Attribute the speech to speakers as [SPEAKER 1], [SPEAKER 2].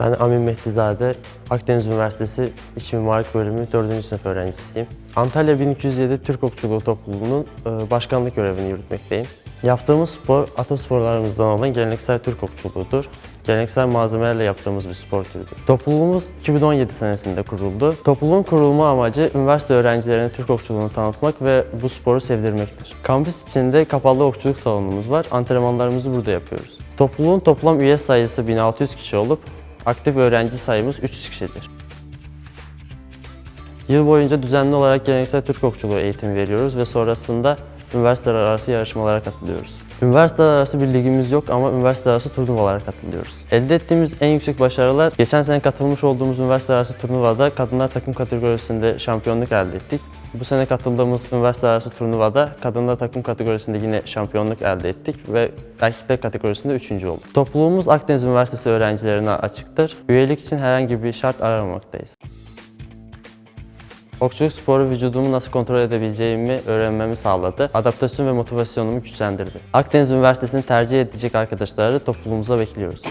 [SPEAKER 1] Ben Amin Mehdizade, Akdeniz Üniversitesi İç Mimarlık Bölümü 4. sınıf öğrencisiyim. Antalya 1207 Türk Okçuluğu Topluluğu'nun e, başkanlık görevini yürütmekteyim. Yaptığımız spor, atasporlarımızdan olan geleneksel Türk okçuluğudur. Geleneksel malzemelerle yaptığımız bir spor türüdür. Topluluğumuz 2017 senesinde kuruldu. Topluluğun kurulma amacı üniversite öğrencilerine Türk okçuluğunu tanıtmak ve bu sporu sevdirmektir. Kampüs içinde kapalı okçuluk salonumuz var. Antrenmanlarımızı burada yapıyoruz. Topluluğun toplam üye sayısı 1600 kişi olup aktif öğrenci sayımız 300 kişidir. Yıl boyunca düzenli olarak geleneksel Türk okçuluğu eğitimi veriyoruz ve sonrasında üniversiteler arası yarışmalara katılıyoruz. Üniversiteler arası bir ligimiz yok ama üniversiteler arası turnuvalara katılıyoruz. Elde ettiğimiz en yüksek başarılar, geçen sene katılmış olduğumuz üniversiteler arası turnuvada kadınlar takım kategorisinde şampiyonluk elde ettik. Bu sene katıldığımız üniversite arası turnuvada kadınlar takım kategorisinde yine şampiyonluk elde ettik ve erkekler kategorisinde üçüncü olduk. Topluluğumuz Akdeniz Üniversitesi öğrencilerine açıktır. Üyelik için herhangi bir şart aramaktayız. Okçuluk sporu vücudumu nasıl kontrol edebileceğimi öğrenmemi sağladı. Adaptasyon ve motivasyonumu güçlendirdi. Akdeniz Üniversitesi'ni tercih edecek arkadaşları topluluğumuza bekliyoruz.